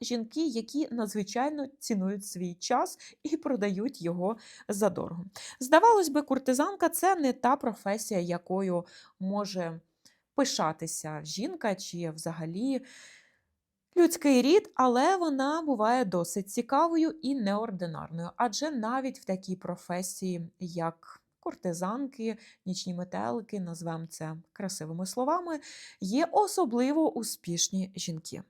жінки, які надзвичайно цінують свій час і продають його задорого. Здавалось би, куртизанка це не та професія, якою може пишатися жінка чи взагалі людський рід, але вона буває досить цікавою і неординарною. Адже навіть в такій професії, як куртизанки, нічні метелики, назвемо це красивими словами, є особливо успішні жінки.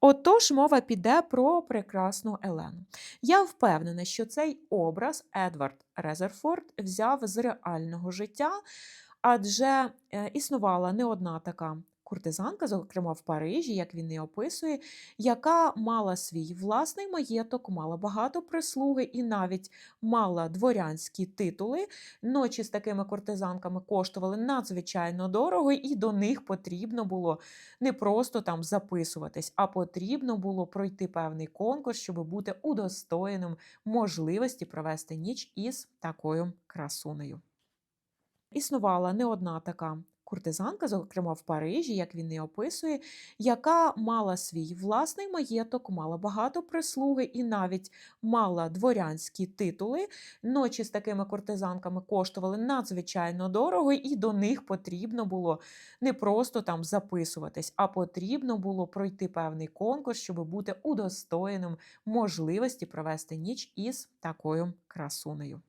Отож, мова піде про прекрасну Елену. Я впевнена, що цей образ Едвард Резерфорд взяв з реального життя, адже е, існувала не одна така куртизанка, зокрема в Парижі, як він і описує, яка мала свій власний маєток, мала багато прислуги і навіть мала дворянські титули. Ночі з такими куртизанками коштували надзвичайно дорого, і до них потрібно було не просто там записуватись, а потрібно було пройти певний конкурс, щоб бути удостоєним можливості провести ніч із такою красунею. Існувала не одна така куртизанка, зокрема в Парижі, як він і описує, яка мала свій власний маєток, мала багато прислуги і навіть мала дворянські титули. Ночі з такими куртизанками коштували надзвичайно дорого, і до них потрібно було не просто там записуватись, а потрібно було пройти певний конкурс, щоб бути удостоєним можливості провести ніч із такою красунею.